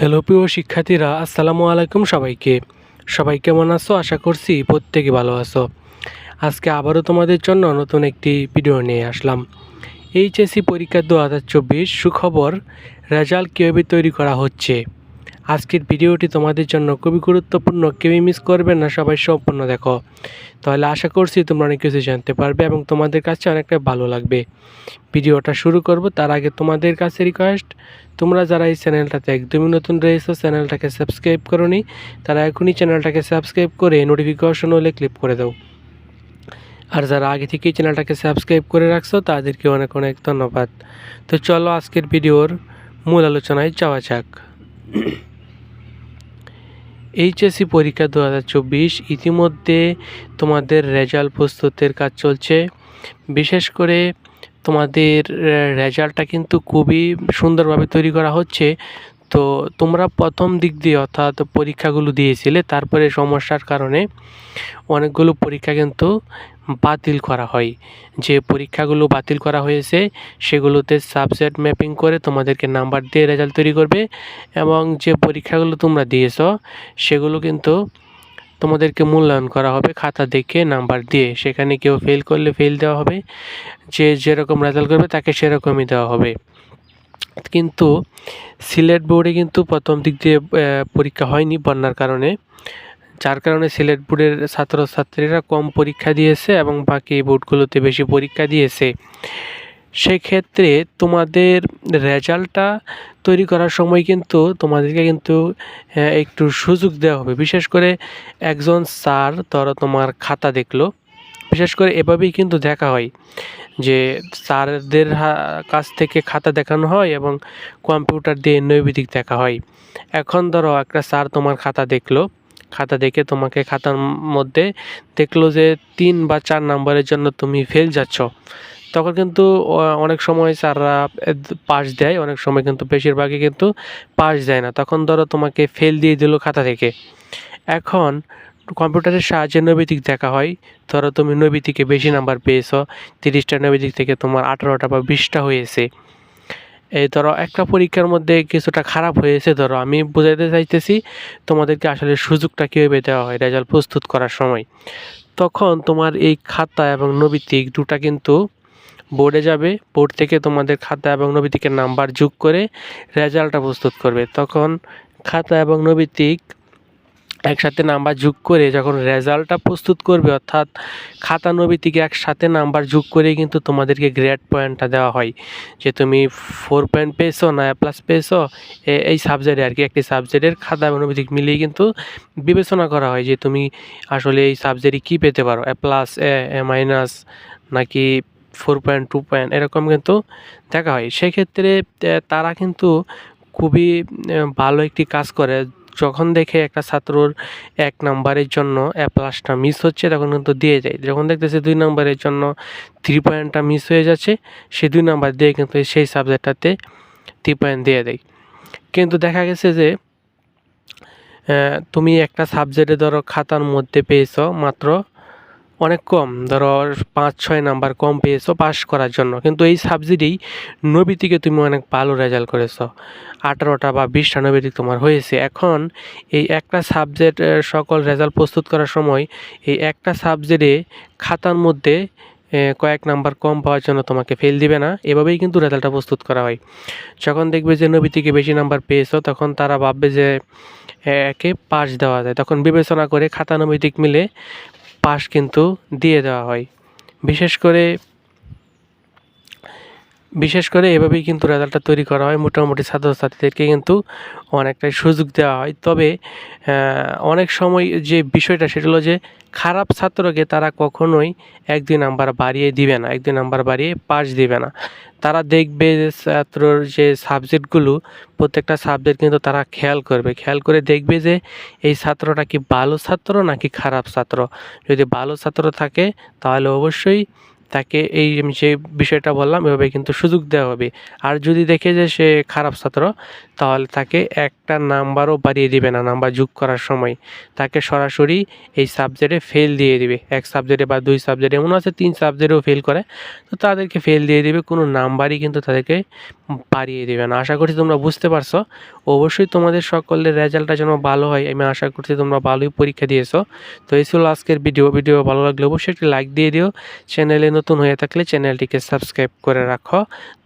Hello প্রিয় শিক্ষার্থীরা, আসসালামু আলাইকুম সবাইকে। সবাই কেমন আছো? আশা করছি প্রত্যেকে ভালো আছো। আজকে আবারও তোমাদের জন্য নতুন একটি ভিডিও নিয়ে আসলাম। এইচএসসি পরীক্ষা দু হাজার চব্বিশ সুখবর রেজাল্ট কীভাবে তৈরি করা হচ্ছে? আজকের ভিডিওটি তোমাদের জন্য খুবই গুরুত্বপূর্ণ। কেউই মিস করবে না, সবাই সম্পূর্ণ দেখো। তাহলে আশা করছি তোমরা অনেক কিছু জানতে পারবে এবং তোমাদের কাছে অনেকটা ভালো লাগবে। ভিডিওটা শুরু করব, তার আগে তোমাদের কাছে রিকোয়েস্ট তোমরা যারা এই চ্যানেলটাতে একদমই নতুন রয়েছো চ্যানেলটাকে সাবস্ক্রাইব করোনি, তারা এখনই চ্যানেলটাকে সাবস্ক্রাইব করে নোটিফিকেশন হলে ক্লিক করে দাও। আর যারা আগে থেকেই চ্যানেলটাকে সাবস্ক্রাইব করে রাখছো, তাদেরকে অনেক অনেক ধন্যবাদ। তো চলো আজকের ভিডিওর মূল আলোচনায় যাওয়া যাক। এইচএসসি পরীক্ষা দু হাজার চব্বিশ, ইতিমধ্যে তোমাদের রেজাল্ট প্রস্তুতের কাজ চলছে। বিশেষ করে তোমাদের রেজাল্টটা কিন্তু খুবই সুন্দরভাবে তৈরি করা হচ্ছে। তো তোমরা প্রথম দিক দিয়ে অর্থাৎ পরীক্ষাগুলো দিয়েছিলে, তারপরে সমস্যার কারণে অনেকগুলো পরীক্ষা কিন্তু বাতিল করা হয়। যে পরীক্ষাগুলো বাতিল করা হয়েছে, সেগুলোতে সাবজেক্ট ম্যাপিং করে তোমাদেরকে নাম্বার দিয়ে রেজাল্ট তৈরি করবে এবং যে পরীক্ষাগুলো তোমরা দিয়েছ, সেগুলো কিন্তু তোমাদেরকে মূল্যায়ন করা হবে খাতা দেখে নাম্বার দিয়ে। সেখানে কেউ ফেল করলে ফেল দেওয়া হবে, যে যেরকম রেজাল্ট করবে তাকে সেরকমই দেওয়া হবে। কিন্তু সিলেট বোর্ডে কিন্তু প্রথম দিক দিয়ে পরীক্ষা হয়নি বন্যার কারণে। যার কারণে সিলেট বোর্ডের ছাত্রছাত্রীরা কম পরীক্ষা দিয়েছে এবং বাকি বোর্ডগুলোতে বেশি পরীক্ষা দিয়েছে। সেক্ষেত্রে তোমাদের রেজাল্টটা তৈরি করার সময় কিন্তু তোমাদেরকে কিন্তু একটু সুযোগ দেওয়া হবে। বিশেষ করে একজন স্যার ধরো তোমার খাতা দেখল, বিশেষ করে এভাবেই কিন্তু দেখা হয় যে স্যারদের কাছ থেকে খাতা দেখানো হয় এবং কম্পিউটার দিয়ে নৈবেদিক দেখা হয়। এখন ধরো একটা স্যার তোমার খাতা দেখল খাতা দেখে তোমাকে খাতার মধ্যে দেখল যে তিন বা চার নাম্বারের জন্য তুমি ফেল যাচ্ছ। তখন কিন্তু অনেক সময় স্যাররা পাস দেয়, অনেক সময় কিন্তু বেশিরভাগই কিন্তু পাস দেয় না। তখন ধরো তোমাকে ফেল দিয়ে দিল খাতা থেকে। এখন কম্পিউটারের সাহায্যে নৈবিতিক দেখা হয়। ধরো তুমি নৈবিতিকে বেশি নাম্বার পেয়েছ, তিরিশটা নৈবিতিক থেকে তোমার আঠারোটা বা বিশটা হয়েছে। এই ধরো একটা পরীক্ষার মধ্যে কিছুটা খারাপ হয়েছে, ধরো আমি বোঝাতে চাইতেছি তোমাদেরকে আসলে সুযোগটা কীভাবে দেওয়া হয়, রেজাল্ট প্রস্তুত করার সময়। তখন তোমার এই খাতা এবং নবীতিক দুটা কিন্তু বোর্ডে যাবে, বোর্ড থেকে তোমাদের খাতা এবং নবীতিকের নাম্বার যোগ করে রেজাল্টটা প্রস্তুত করবে। তখন খাতা এবং নৈবিতিক একসাথে নাম্বার যোগ করে যখন রেজাল্টটা প্রস্তুত করবে, অর্থাৎ খাতা নবীতিকে একসাথে নাম্বার যোগ করে কিন্তু তোমাদেরকে গ্রেড পয়েন্টটা দেওয়া হয়। যে তুমি ফোর পয়েন্ট পেয়েছ না প্লাস পেয়েছ এই সাবজেক্টে আর কি একটি সাবজেক্টের খাতা নবীতিক মিলিয়ে কিন্তু বিবেচনা করা হয় যে তুমি আসলে এই সাবজেক্টে কী পেতে পারো A plus A A minus নাকি ফোর পয়েন্ট টু পয়েন্ট এরকম কিন্তু দেখা হয়। সেক্ষেত্রে তারা কিন্তু খুবই ভালো একটি কাজ করে। যখন দেখে একটা ছাত্রর এক নাম্বারের জন্য এ প্লাসটা মিস হচ্ছে, তখন কিন্তু দিয়ে যায়। যখন দেখতেছে দুই নাম্বারের জন্য থ্রি পয়েন্টটা মিস হয়ে যাচ্ছে, সে দুই নাম্বার দিয়ে কিন্তু সেই সাবজেক্টটাতে থ্রি পয়েন্ট দিয়ে দেয়। কিন্তু দেখা গেছে যে তুমি একটা সাবজেক্টে ধরো খাতার মধ্যে পেয়েছ মাত্র অনেক কম, ধরো পাঁচ, ছয় নাম্বার কম পেয়েছ পাস করার জন্য। কিন্তু এই সাবজেক্টেই নবীতিকে তুমি অনেক ভালো রেজাল্ট করেছ। আঠারোটা বা বিশটা নবীতিক তোমার হয়েছে। এখন এই একটা সাবজেক্ট সকল রেজাল্ট প্রস্তুত করার সময় এই একটা সাবজেক্টে খাতার মধ্যে কয়েক নাম্বার কম পাওয়ার জন্য তোমাকে ফেল দিবে না। এভাবেই কিন্তু রেজাল্টটা প্রস্তুত করা হয়। যখন দেখবে যে নবী থেকে বেশি নাম্বার পেয়েছ, তখন তারা ভাববে যে একে পাস দেওয়া যায়। তখন বিবেচনা করে খাতা নবীতিক মিলে পাস কিন্তু দিয়ে দেওয়া হয়। বিশেষ করে বিশেষ করে এভাবেই কিন্তু রেজাল্টটা তৈরি করা হয়। মোটামুটি ছাত্রছাত্রীদেরকে কিন্তু অনেকটাই সুযোগ দেওয়া হয়। তবে অনেক সময় যে বিষয়টা সেটা হলো যে, খারাপ ছাত্রকে তারা কখনোই এক দুই নাম্বার বাড়িয়ে দিবে না এক দুই নাম্বার বাড়িয়ে পাস দিবে না। তারা দেখবে যে ছাত্রর যে সাবজেক্টগুলো, প্রত্যেকটা সাবজেক্ট কিন্তু তারা খেয়াল করবে। খেয়াল করে দেখবে যে, এই ছাত্রটা কি ভালো ছাত্র নাকি খারাপ ছাত্র? যদি ভালো ছাত্র থাকে, তাহলে অবশ্যই তাকে এই আমি যে বিষয়টা বললাম, এভাবে কিন্তু সুযোগ দেওয়া হবে। আর যদি দেখে যে সে খারাপ ছাত্র, তাহলে তাকে একটা নাম্বারও বাড়িয়ে দিবে না, নাম্বার যোগ করার সময়। তাকে সরাসরি এই সাবজেক্টে ফেল দিয়ে দিবে। এক সাবজেক্টে বা দুই সাবজেক্টে এমন আছে তিন সাবজেক্টেও ফেল করে। তো তাদেরকে ফেল দিয়ে দিবে, কোনো নাম্বারই কিন্তু তাদেরকে বাড়িয়ে দেবেন আশা করছি তোমরা বুঝতে পারছ। অবশ্যই তোমাদের সকলের রেজাল্টটা যেন ভালো হয়। আমি আশা করছি তোমরা ভালোই পরীক্ষা দিয়েছ। তো এই ছিল আজকের ভিডিও। ভিডিও ভালো লাগলে অবশ্যই একটি লাইক দিয়ে দিও। চ্যানেলে নতুন হয়ে থাকলে চ্যানেলটিকে সাবস্ক্রাইব করে রাখো।